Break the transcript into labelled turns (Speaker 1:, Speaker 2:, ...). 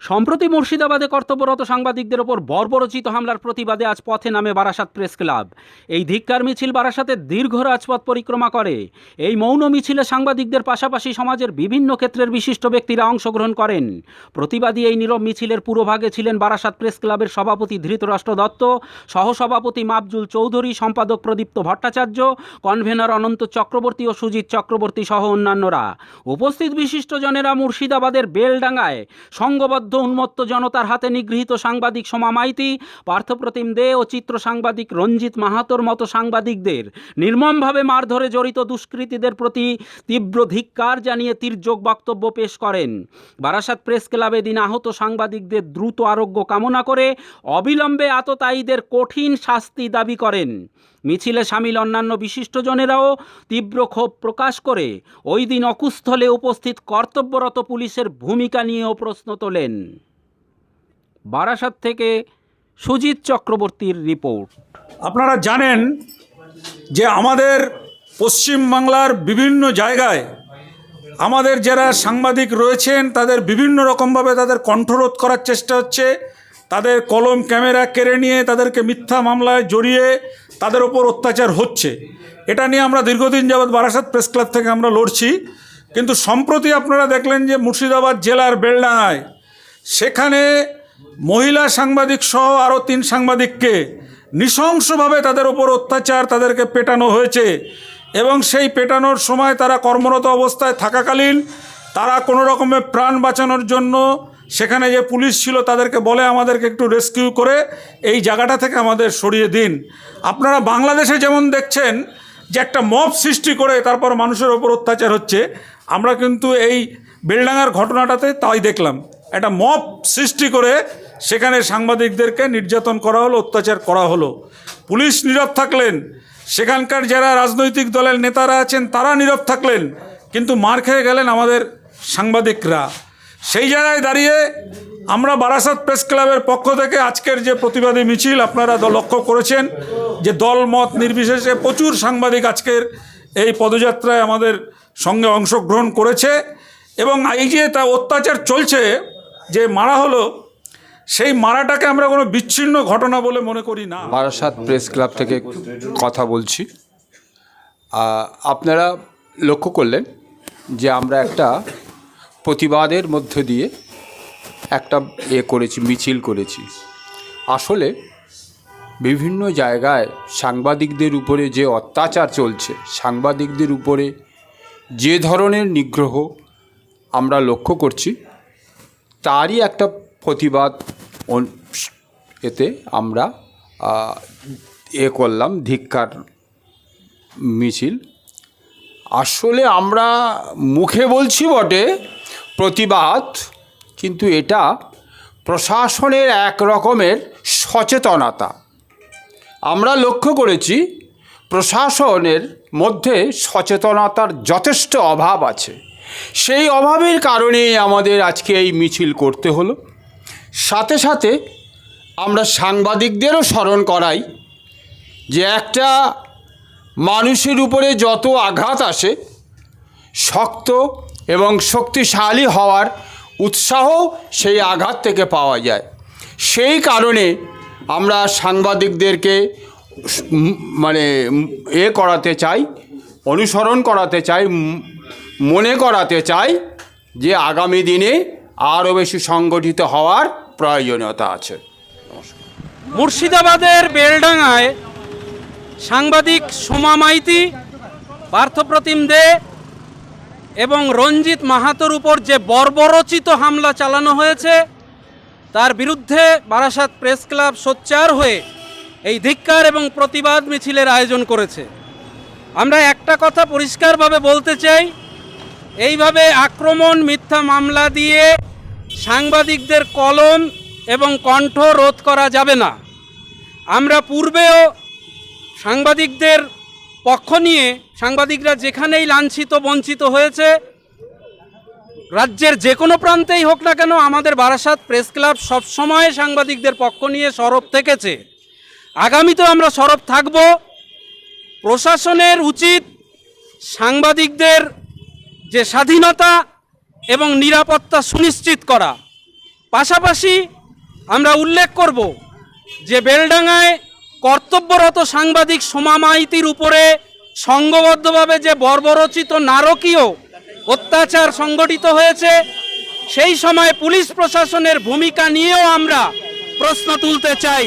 Speaker 1: সম্প্রতি মুর্শিদাবাদে কর্তব্যরত সাংবাদিকদের ওপর বর্বরচিত হামলার প্রতিবাদে আজ পথে নামে বারাসাত প্রেস ক্লাব। এই ধিক্কার মিছিল বারাসাতের দীর্ঘ রাজপথ পরিক্রমা করে। এই মৌন মিছিলে সাংবাদিকদের পাশাপাশি সমাজের বিভিন্ন ক্ষেত্রের বিশিষ্ট ব্যক্তিরা অংশগ্রহণ করেন। প্রতিবাদী এই নীরব মিছিলের পুরোভাগে ছিলেন বারাসাত প্রেস ক্লাবের সভাপতি ধৃতরাষ্ট্র দত্ত, সহসভাপতি মাবজুল চৌধুরী, সম্পাদক প্রদীপ্ত ভট্টাচার্য, কনভেনর অনন্ত চক্রবর্তী ও সুজিত চক্রবর্তী সহ অন্যান্যরা। উপস্থিত বিশিষ্টজনেরা মুর্শিদাবাদের বেলডাঙ্গায় সংঘবদ্ধ উন্মত্ত জনতার হাতে নিগৃহীত সাংবাদিক সোমা মাইতি, পার্থপ্রতিম দে ও চিত্র সাংবাদিক রঞ্জিত মাহাতোর মতো সাংবাদিকদের নির্মমভাবে মারধরে জড়িত দুষ্কৃতীদের প্রতি তীব্র ধিক্কার জানিয়ে তির্যক বক্তব্য পেশ করেন। বারাসাত প্রেস ক্লাবে দিন আহত সাংবাদিকদের দ্রুত আরোগ্য কামনা করে অবিলম্বে আততায়ীদের কঠিন শাস্তি দাবি করেন। মিছিলে সামিল অন্যান্য বিশিষ্টজনেরাও তীব্র ক্ষোভ প্রকাশ করে। ওই দিন অকুস্থলে উপস্থিত কর্তব্যরত পুলিশের ভূমিকা নিয়েও প্রশ্ন তোলেন। বারাসাত থেকে সুজিত চক্রবর্তীর রিপোর্ট।
Speaker 2: আপনারা জানেন যে আমাদের পশ্চিমবাংলার বিভিন্ন জায়গায় আমাদের যারা সাংবাদিক রয়েছেন, তাদের বিভিন্ন রকমভাবে তাদের কণ্ঠরোধ করার চেষ্টা হচ্ছে। তাদের কলম, ক্যামেরা কেড়ে নিয়ে তাদেরকে মিথ্যা মামলায় জড়িয়ে তাদের ওপর অত্যাচার হচ্ছে। এটা নিয়ে আমরা দীর্ঘদিন যাবৎ বারাসাত প্রেস ক্লাব থেকে আমরা লড়ছি। কিন্তু সম্প্রতি আপনারা দেখলেন যে মুর্শিদাবাদ জেলার বেলডাঙায় সেখানে মহিলা সাংবাদিক সহ আরও তিন সাংবাদিককে নৃশংসভাবে তাদের ওপর অত্যাচার তাদেরকে পেটানো হয়েছে এবং সেই পেটানোর সময় তারা কর্মরত অবস্থায় থাকাকালীন তারা কোনো রকমের প্রাণ বাঁচানোর জন্য সেখানে যে পুলিশ ছিল তাদেরকে বলে আমাদেরকে একটু রেস্কিউ করে এই জায়গাটা থেকে আমাদের সরিয়ে দিন। আপনারা বাংলাদেশে যেমন দেখছেন যে একটা মব সৃষ্টি করে তারপর মানুষের ওপর অত্যাচার হচ্ছে, আমরা কিন্তু এই বেলডাঙ্গার ঘটনাটাতে তাই দেখলাম। একটা মপ সৃষ্টি করে সেখানে সাংবাদিকদেরকে নির্যাতন করা হলো, অত্যাচার করা হলো। পুলিশ নীরব থাকলেন। সেখানকার যারা রাজনৈতিক দলের নেতারা আছেন, তারা নীরব থাকলেন। কিন্তু মার খেয়ে গেলেন আমাদের সাংবাদিকরা। সেই জায়গায় দাঁড়িয়ে আমরা বারাসাত প্রেস ক্লাবের পক্ষ থেকে আজকের যে প্রতিবাদী মিছিল, আপনারা লক্ষ্য করেছেন যে দল মত নির্বিশেষে প্রচুর সাংবাদিক আজকের এই পদযাত্রায় আমাদের সঙ্গে অংশগ্রহণ করেছে এবং এই যে তা অত্যাচার চলছে যে মারা হলো, সেই মারাটাকে আমরা কোনো বিচ্ছিন্ন ঘটনা বলে মনে করি না।
Speaker 3: বারাসাত প্রেস ক্লাব থেকে কথা বলছি। আপনারা লক্ষ্য করলেন যে আমরা একটা প্রতিবাদের মধ্য দিয়ে একটা এ করেছি, মিছিল করেছি। আসলে বিভিন্ন জায়গায় সাংবাদিকদের উপরে যে অত্যাচার চলছে, সাংবাদিকদের উপরে যে ধরনের নিগ্রহ আমরা লক্ষ্য করছি তারই একটা প্রতিবাদ এতে আমরা এ করলাম ধিক্কার মিছিল। আসলে আমরা মুখে বলছি বটে প্রতিবাদ, কিন্তু এটা প্রশাসনের এক রকমের সচেতনতা। আমরা লক্ষ্য করেছি প্রশাসনের মধ্যে সচেতনতার যথেষ্ট অভাব আছে। সেই অভাবের কারণে আমাদের আজকে এই মিছিল করতে হলো। সাথে সাথে আমরা সাংবাদিকদেরও স্মরণ করাই যে একটা মানুষের উপরে যত আঘাত আসে, শক্ত এবং শক্তিশালী হওয়ার উৎসাহ সেই আঘাত থেকে পাওয়া যায়। সেই কারণে আমরা সাংবাদিকদেরকে মানে এ করাতে চাই, অনুসরণ করাতে চাই মনে করাতে চাই যে আগামী দিনে আরও বেশি সংগঠিত হওয়ার প্রয়োজনীয়তা আছে।
Speaker 1: মুর্শিদাবাদের বেলডাঙ্গায় সাংবাদিক সোমা মাইতি, পার্থপ্রতিম দে এবং রঞ্জিত মাহাতোর উপর যে বর্বরচিত হামলা চালানো হয়েছে, তার বিরুদ্ধে বারাসাত প্রেস ক্লাব সোচ্চার হয়ে এই ধিক্কার এবং প্রতিবাদ মিছিলের আয়োজন করেছে। আমরা একটা কথা পরিষ্কারভাবে বলতে চাই এইভাবে আক্রমণ, মিথ্যা মামলা দিয়ে সাংবাদিকদের কলম এবং কণ্ঠ রোধ করা যাবে না। আমরা পূর্বেও সাংবাদিকদের পক্ষ নিয়ে, সাংবাদিকরা যেখানেই লাঞ্ছিত, বঞ্চিত হয়েছে, রাজ্যের যে কোনো প্রান্তেই হোক না কেন আমাদের বারাসাত প্রেস ক্লাব সবসময় সাংবাদিকদের পক্ষ নিয়ে সরব থেকেছে। আগামীতেও আমরা সরব থাকব। প্রশাসনের উচিত সাংবাদিকদের যে স্বাধীনতা এবং নিরাপত্তা সুনিশ্চিত করা। পাশাপাশি আমরা উল্লেখ করব যে বেলডাঙ্গায় কর্তব্যরত সাংবাদিক সোমা মাইতির উপরে সংঘবদ্ধভাবে যে বর্বরচিত নারকীয় অত্যাচার সংগঠিত হয়েছে, সেই সময় পুলিশ প্রশাসনের ভূমিকা নিয়েও আমরা প্রশ্ন তুলতে চাই।